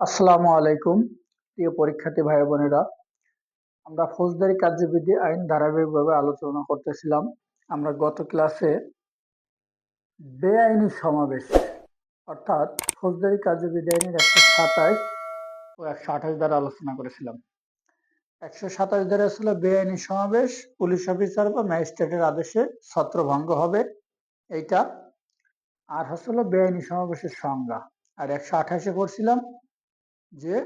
আসসালামু আলাইকুম, প্রিয় পরীক্ষার্থী ভাই বোনেরা। আমরা ফৌজদারি কার্যবিধি আইন ধারাবাহিকভাবে আলোচনা করতেছিলাম। আমরা গত ক্লাসে বেআইনি সমাবেশ, অর্থাৎ ফৌজদারি কার্যবিধি আইনের একশো সাতাশ ও একশো আঠাশ দ্বারা আলোচনা করেছিলাম। একশো সাতাশ দ্বারা ছিল বেআইনি সমাবেশ, পুলিশ অফিসার বা ম্যাজিস্ট্রেটের আদেশে ছত্রভঙ্গ হবে। এইটা, আর হচ্ছিল বেআইনি সমাবেশের সংজ্ঞা। আর একশো আঠাশে পড়ছিলাম যে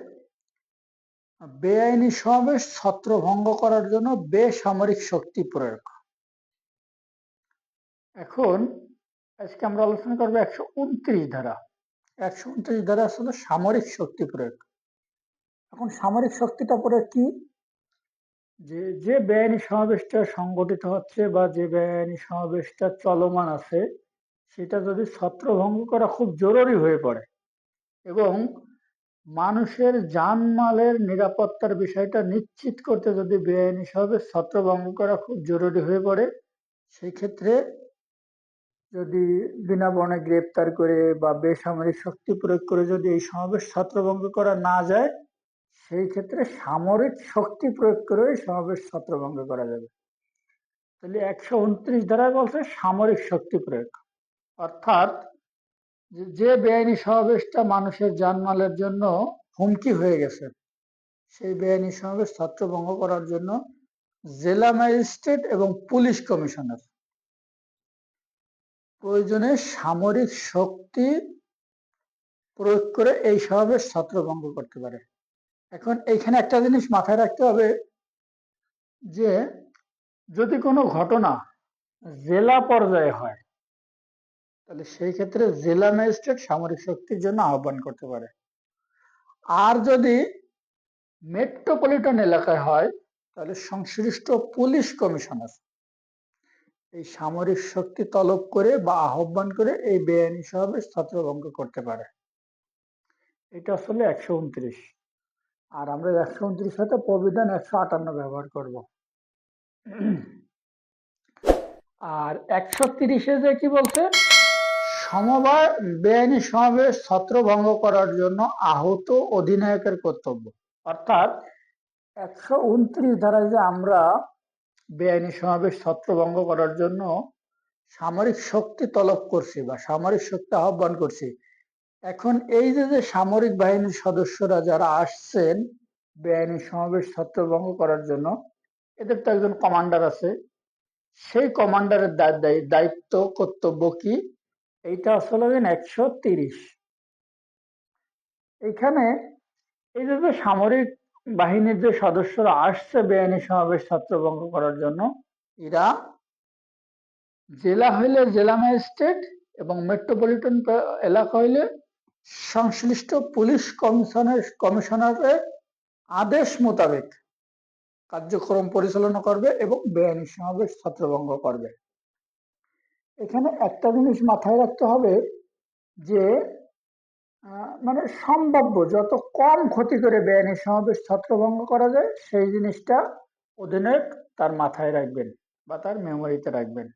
বেআইনি সমাবেশ ছত্রভঙ্গ করার জন্য বেসামরিক শক্তি প্রয়োগ। এখন আজকে আমরা আলোচনা করব একশো উনত্রিশ ধারা। একশো উনত্রিশ ধারা আসলে সামরিক শক্তি প্রয়োগ। এখন সামরিক শক্তিটা প্রয়োগ কি? যে যে বেআইনি সমাবেশটা সংগঠিত হচ্ছে বা যে বেআইনি সমাবেশটা চলমান আছে, সেটা যদি ছত্রভঙ্গ করা খুব জরুরি হয়ে পড়ে এবং মানুষের জানমালের নিরাপত্তার বিষয়টা নিশ্চিত করতে যদি বেআইনি সমাবেশ ছত্রভঙ্গ করা খুব জরুরি হয়ে পড়ে। সেই ক্ষেত্রে যদি বিনা বনে গ্রেপ্তার করে বা বেসামরিক শক্তি প্রয়োগ করে যদি এই সমাবেশ ছত্রভঙ্গ করা না যায়, সেই ক্ষেত্রে সামরিক শক্তি প্রয়োগ করে সমাবেশ ছত্রভঙ্গ করা যাবে। তাহলে একশো উনত্রিশ ধারায় বলছে সামরিক শক্তি প্রয়োগ। অর্থাৎ যে- বেআইনি সমাবেশটা মানুষের জানমালের জন্য হুমকি হয়ে গেছে, সেই বেআইনি সমাবেশ ছত্রভঙ্গ করার জন্য জেলা ম্যাজিস্ট্রেট এবং পুলিশ কমিশনার প্রয়োজনে সামরিক শক্তি প্রয়োগ করে এই সমাবেশ ছত্রভঙ্গ করতে পারে। এখন এইখানে একটা জিনিস মাথায় রাখতে হবে যে, যদি কোনো ঘটনা জেলা পর্যায়ে হয় তাহলে সেই ক্ষেত্রে জেলা ম্যাজিস্ট্রেট সামরিক শক্তির জন্য আহ্বান করতে পারে। আর যদি মেট্রোপলিটন এলাকায় হয়, তাহলে সংশ্লিষ্ট পুলিশ কমিশনার এই সামরিক শক্তি তলব করে বা আহ্বান করে এই বেআইনি সমাবেশ ছত্রভঙ্গ করতে পারে। এটা আসলে একশো উনত্রিশ। আর আমরা একশো উনত্রিশ সাথে প্রবিধান একশো আটান্ন ব্যবহার করব। আর একশো তিরিশে যে কি বলছে? সমবায় বেআইনি সমাবেশ ছত্রভঙ্গ করার জন্য আহত অধিনায়কের কর্তব্য। অর্থাৎ একশো উনত্রিশ ধারায় যে আমরা বেআইনি সমাবেশ ছত্রভঙ্গ করার জন্য সামরিক শক্তি তলব করছি বা সামরিক শক্তি আহ্বান করছি, এখন এই যে যে সামরিক বাহিনীর সদস্যরা যারা আসছেন বেআইনি সমাবেশ ছত্রভঙ্গ করার জন্য, এদের তো একজন কমান্ডার আছে, সেই কমান্ডারের দায়িত্ব কর্তব্য কি? এইটা আসলে একশো তিরিশ। এইখানে এই যে সামরিক বাহিনীর যে সদস্যরা আসছে বেআইনি সমাবেশ ছত্রভঙ্গ করার জন্য, এরা জেলা হইলে জেলা ম্যাজিস্ট্রেট এবং মেট্রোপলিটন এলাকা হইলে সংশ্লিষ্ট পুলিশ কমিশনের কমিশনারের আদেশ মোতাবেক কার্যক্রম পরিচালনা করবে এবং বেআইনি সমাবেশ ছত্রভঙ্গ করবে। এখানে একটা জিনিস মাথায় রাখতে হবে যে মানে সম্ভাব্য যত কম ক্ষতি করে বেআইনি সমাবেশ ছত্রভঙ্গ করা যায়, সেই জিনিসটা অধিনায়ক তার মাথায় রাখবেন বা তার মেমোরিতে রাখবেন।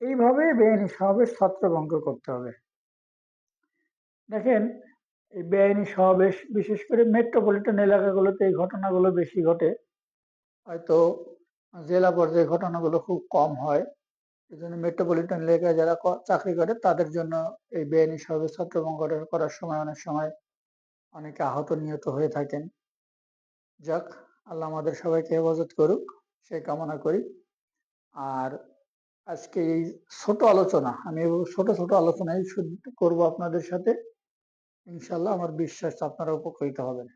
এইভাবে বেআইনি সমাবেশ ছত্রভঙ্গ করতে হবে। দেখেন, এই বেআইনি সমাবেশ, বিশেষ করে মেট্রোপলিটন এলাকাগুলোতে এই ঘটনাগুলো বেশি ঘটে। হয়তো জেলা পর্যায়ে ঘটনাগুলো খুব কম হয়। এই জন্য মেট্রোপলিটন এলাকায় যারা চাকরি করে, তাদের জন্য এই বেআইনি সমাবেশ ছত্রভঙ্গ করার- সময় অনেক সময় অনেকে আহত নিহত হয়ে থাকেন। যাক, আল্লাহ আমাদের সবাইকে হেফাজত করুক সেই কামনা করি। আর আজকে এই ছোট আলোচনা, আমি ছোট ছোট আলোচনাই করব আপনাদের সাথে। ইনশাল্লাহ আমার বিশ্বাস আপনারা উপকৃত হবেন।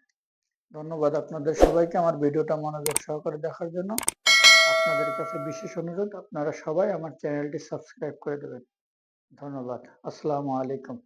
ধন্যবাদ আপনাদের সবাইকে আমার ভিডিওটা মনোযোগ সহকারে দেখার জন্য। আপনাদের কাছে বিশেষ অনুরোধ আপনারা সবাই আমার চ্যানেলটি সাবস্ক্রাইব করে দেবেন। ধন্যবাদ। আসসালামু আলাইকুম।